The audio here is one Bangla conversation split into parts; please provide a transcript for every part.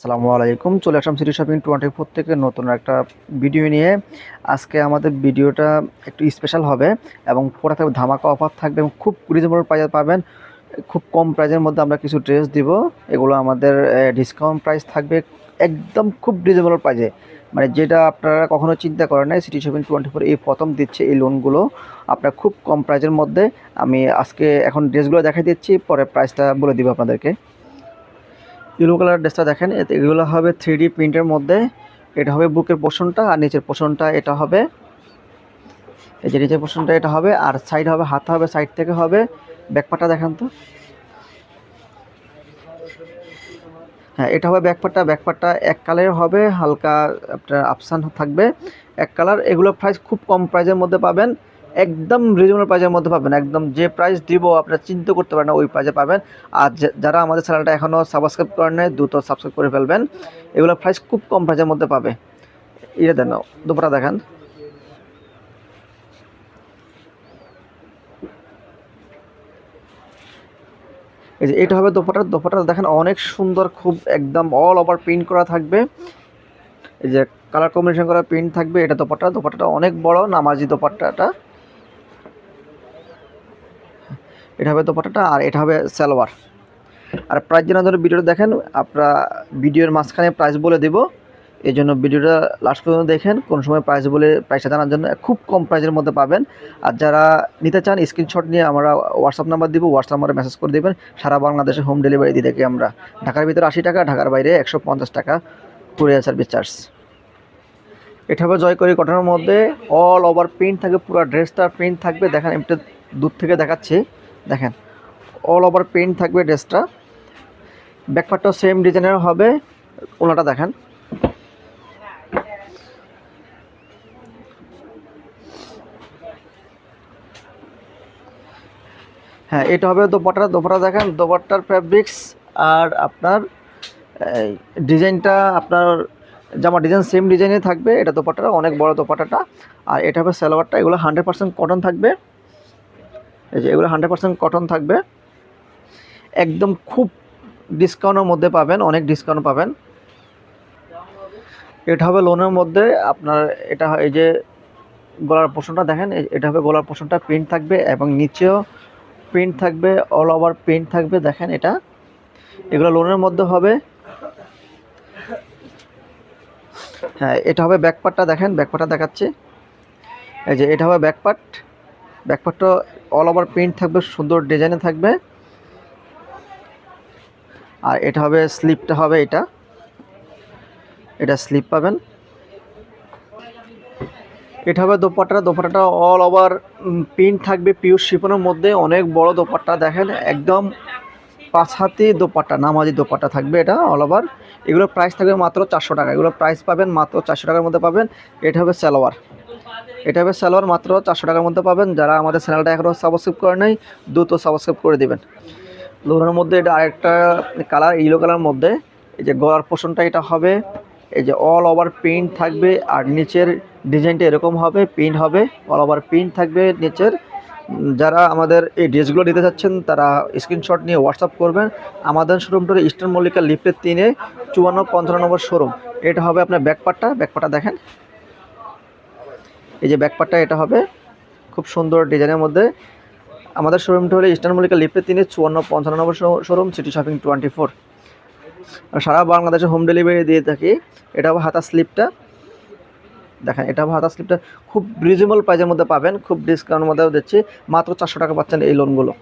আসসালামু আলাইকুম। চলে আসলাম সিটি শপিং টোয়েন্টি ফোর থেকে নতুন একটা ভিডিও নিয়ে। আজকে আমাদের ভিডিওটা একটু স্পেশাল হবে এবং পুরো থাকবে ধামাকা অফার থাকবে এবং খুব রিজনেবল প্রাইসে পাবেন। খুব কম প্রাইসের মধ্যে আমরা কিছু ড্রেস দিব। এগুলো আমাদের ডিসকাউন্ট প্রাইস থাকবে একদম খুব রিজনেবল প্রাইজে মানে যেটা আপনারা কখনো চিন্তা করেন নাই সিটি শপিং টোয়েন্টি ফোর এই প্রথম দিচ্ছে এই লোনগুলো আপনার খুব কম প্রাইসের মধ্যে আমি আজকে এখন ড্রেসগুলো দেখাই দিচ্ছি, পরে প্রাইসটা বলে দিব আপনাদেরকে। ইয়েলো কালার ড্রেসটা দেখেন এগুলো হবে থ্রি ডি প্রিন্টের মধ্যে। এটা হবে বুকের পোষণটা আর নিচের পোষণটা এটা হবে। এই যে নিচের পোষণটা এটা হবে, আর সাইড হবে হাত হবে সাইড থেকে হবে। ব্যাকপাটা দেখেন তো। হ্যাঁ এটা হবে ব্যাকপাটটা ব্যাকপাটটা এক কালারের হবে, হালকা আপনার আপসান থাকবে এক কালার। এগুলো প্রাইস খুব কম প্রাইসের মধ্যে পাবেন। একদম রিজনেবল প্রাইসের মধ্যে পাবেন। একদম যে প্রাইস দিব, আপনারা চিন্তা করতে পারেন ওই প্রাইসে পাবেন। আর যারা আমাদের চ্যানেলটা এখনও সাবস্ক্রাইব করেন নাই, দ্রুত সাবস্ক্রাইব করে ফেলবেন। এগুলো প্রাইস খুব কম প্রাইসের মধ্যে পাবে। ইয়ে দেন দুপুরা দেখান। এই যে, এটা হবে দোপাটা। দোপাটা দেখেন, অনেক সুন্দর, খুব একদম অল ওভার প্রিন্ট করা থাকবে। এই যে কালার কম্বিনেশন করা প্রিন্ট থাকবে, এটা দোপাটা। দোপাটাটা অনেক বড়, নামাজি দোপাট্টাটা এটা হবে দোপাট্টাটা আর এটা হবে সালোয়ার। আর প্রাইস জানার জন্য ভিডিওটা দেখেন, আপনারা ভিডিওর মাঝখানে প্রাইস বলে দেব। এই জন্য ভিডিওটা লাস্ট পর্যন্ত দেখেন, কোন সময় প্রাইস বলে প্রাইসটা জানার জন্য খুব কম প্রাইসের মধ্যে পাবেন। আর যারা নিতে চান স্ক্রিনশট নিয়ে আমরা হোয়াটসঅ্যাপ নাম্বার দিব হোয়াটসঅ্যাপ নাম্বারে মেসেজ করে দেবেন। সারা বাংলাদেশে হোম ডেলিভারি দিয়ে থাকি আমরা। ঢাকার ভিতরে আশি টাকা, ঢাকার বাইরে একশো পঞ্চাশ টাকা কুরিয়ার সার্ভিস চার্জ এটা হবে জয়করি কটনের মধ্যে অল ওভার প্রিন্ট থাকবে পুরো ড্রেসটা প্রিন্ট থাকবে। দেখেন এটা দূর থেকে দেখাচ্ছি। দেখেন অল ওভার প্রিন্ট থাকবে ড্রেসটা ব্যাকপারটাও সেম ডিজাইনের হবে, ওনাটা দেখেন। হ্যাঁ এটা হবে দোপাটা দোপাট্টা দেখেন, দোপাট্টার ফ্যাব্রিক্স আর আপনার ডিজাইনটা আপনার, জামা ডিজাইন সেম ডিজাইনে থাকবে, এটা দোপাট্টাটা, অনেক বড় দোপাটাটা আর এটা হবে সালোয়ারটা, এগুলো হান্ড্রেড পার্সেন্ট কটন থাকবে। এই যে এগুলো হান্ড্রেড পার্সেন্ট কটন থাকবে। একদম খুব ডিসকাউন্টের মধ্যে পাবেন, অনেক ডিসকাউন্ট পাবেন। এটা হবে লোনের মধ্যে আপনার, এটা এই যে গলার পোষণটা দেখেন এটা হবে গলার পোষণটা প্রিন্ট থাকবে এবং নিচেও প্রিন্ট থাকবে অল ওভার প্রিন্ট থাকবে, দেখেন এটা। এগুলো লোনের মধ্যে হবে। হ্যাঁ এটা হবে ব্যাকপার্টটা দেখেন ব্যাকপার্টটা দেখাচ্ছি। এই যে এটা হবে ব্যাকপার্ট ব্যাকপার্টটা অল ওভার প্রিন্ট থাকবে, সুন্দর ডিজাইনে থাকবে। আর এটা হবে স্লিপটা হবে এটা। এটা স্লিপ পাবেন। এটা হবে দোপাট্টা, দোপাট্টাটা অল ওভার প্রিন্ট থাকবে পিওর শিপনের মধ্যে। অনেক বড় দোপাট্টা দেখেন, একদম পাঁচ হাতি দোপাট্টা, নামাজি দোপাট্টা থাকবে এটা অল ওভার এগুলোর প্রাইস থাকবে মাত্র চারশো টাকা। এগুলোর প্রাইস পাবেন মাত্র চারশো টাকার মধ্যে পাবেন। এটা হবে সালোয়ার এটা হবে সালোয়ার মাত্র চারশো টাকার মধ্যে পাবেন। যারা আমাদের চ্যানেলটা এখনও সাবস্ক্রাইব করে নাই, দ্রুত সাবস্ক্রাইব করে দেবেন। লোনের মধ্যে এটা আরেকটা কালার ইয়েলো কালার মধ্যে। এই যে গলার পোষণটা এটা হবে। এই যে অল ওভার প্রিন্ট থাকবে আর নিচের ডিজাইনটা এরকম হবে প্রিন্ট হবে। অল ওভার প্রিন্ট থাকবে নিচের। যারা আমাদের এই ড্রেসগুলো নিতে চাচ্ছেন, তারা স্ক্রিনশট নিয়ে হোয়াটসঅ্যাপ করবেন। আমাদের শোরুমটা ইস্টার্ন মল্লিকা লিফটের তিনে, চুয়ান্ন পঞ্চান্ন নম্বর শোরুম এটা হবে আপনার ব্যাকপাটটা ব্যাকপাটটা দেখেন। এই যে ব্যাকপাটটা এটা হবে খুব সুন্দর ডিজাইনের মধ্যে। আমাদের শোরুমটা হলো ইস্টার্ন মল্লিকা লিফটের তিনে চুয়ান্ন, পঞ্চান্ন নম্বর showroom city shopping twenty four সারা বাংলাদেশে হোম ডেলিভারি দিয়ে থাকি। এটা হবে হাতা স্লিপটা দেখেন, এটা হাতা স্লিপটা খুব রিজনেবল প্রাইসের মধ্যে পাবেন, খুব ডিসকাউন্টের মধ্যেও দিচ্ছি। মাত্র চারশো টাকা পাচ্ছেন এই লোনগুলো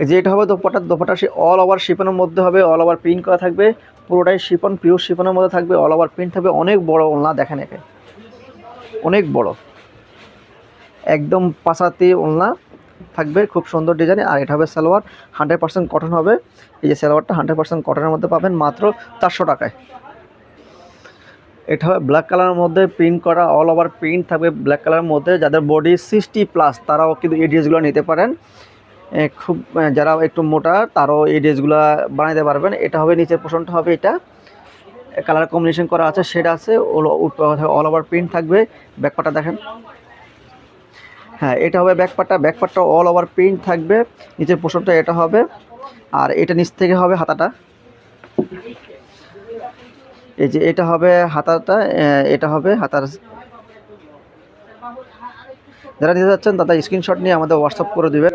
এই যে এটা হবে দোপাটা দোপাটা সে অল ওভার শিপনের মধ্যে হবে অল ওভার প্রিন্ট করা থাকবে। পুরোটাই শিপন পিওর শিপনের মধ্যে থাকবে অল ওভার প্রিন্ট থাকবে। অনেক বড় ওলনা, দেখেন একে। অনেক বড়। একদম পাশাতে ওলনা থাকবে, খুব সুন্দর ডিজাইন আর এটা হবে সালোয়ার হান্ড্রেড পার্সেন্ট কটন হবে। এই যে সালোয়ারটা হান্ড্রেড পার্সেন্ট কটনের মধ্যে পাবেন মাত্র চারশো টাকায়। এটা হবে ব্ল্যাক কালারের মধ্যে প্রিন্ট করা অল ওভার প্রিন্ট থাকবে ব্ল্যাক কালারের মধ্যে। যাদের বডি সিক্সটি প্লাস তারাও কিন্তু এই ড্রেসগুলো নিতে পারেন। খুব যারা একটু মোটা, তারাও এই ড্রেসগুলো বানাইতে পারবেন। এটা হবে নিচের পোষণটা হবে এটা। কালার কম্বিনেশন করা আছে, সেটা আছে অল ওভার প্রিন্ট থাকবে। ব্যাকপাটা দেখেন। হ্যাঁ এটা হবে ব্যাকপাটটা। ব্যাকপাটটা অল ওভার প্রিন্ট থাকবে। নিচের পোষণটা এটা হবে। আর এটা নিচ থেকে হবে হাতাটা। এই যে এটা হবে হাতাটা এটা হবে হাতার। যারা নিতে চাচ্ছেন তারা স্ক্রিনশট নিয়ে আমাদের হোয়াটসঅ্যাপ করে দিবেন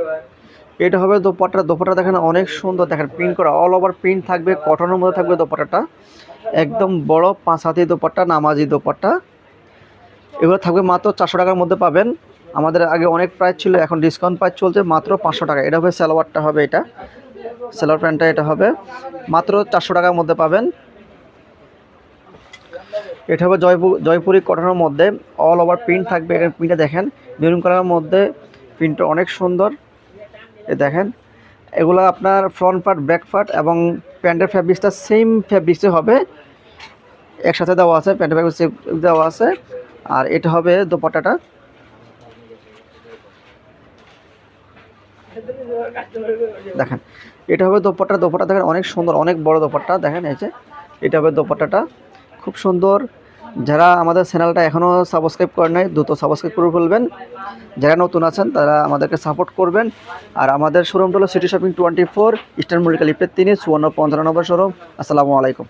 এটা হবে দোপাটা দোপাট্টা দেখেন অনেক সুন্দর। দেখেন প্রিন্ট করা অল ওভার প্রিন্ট থাকবে। কটনের মধ্যে থাকবে দোপাট্টাটা। একদম বড় পাঁচ হাতি দোপাট্টা, নামাজি দোপাট্টা। এগুলো থাকবে মাত্র চারশো টাকার মধ্যে পাবেন। আমাদের আগে অনেক প্রাইস ছিল, এখন ডিসকাউন্ট প্রাইস চলছে মাত্র পাঁচশো টাকা। এটা হবে সালোয়ারটা হবে এটা। সালোয়ার প্যান্টটা এটা হবে। মাত্র চারশো টাকার মধ্যে পাবেন। এটা হবে জয়পুর, জয়পুরি কটনের মধ্যে। অল ওভার প্রিন্ট থাকবে। এখানে প্রিন্টটা দেখেন মেরুন কালারের মধ্যে প্রিন্টটা অনেক সুন্দর। এ দেখেন, এগুলো আপনার ফ্রন্ট পার্ট ব্যাক পার্ট এবং প্যান্টের ফ্যাব্রিক্সটা সেম ফ্যাব্রিক্সে হবে। একসাথে দেওয়া আছে, প্যান্টের ফ্যাব্রিক্স দেওয়া আছে। আর এটা হবে দোপাট্টাটা। দেখেন, এটা হবে দোপাট্টা। দোপাট্টা দেখেন অনেক সুন্দর, অনেক বড় দোপাট্টা। দেখেন এই যে, এটা হবে দোপাট্টাটা। খুব সুন্দর। যারা আমাদের চ্যানেলটা এখনও সাবস্ক্রাইব করে নাই, দ্রুত সাবস্ক্রাইব করে ফেলবেন। যারা নতুন আছেন, তারা আমাদেরকে সাপোর্ট করবেন। আর আমাদের শোরুমটা হলো city shopping twenty four eastern লিফটের তিনি, চুয়ান্ন পঞ্চান্ন নম্বর শোরুম। আসসালামু আলাইকুম।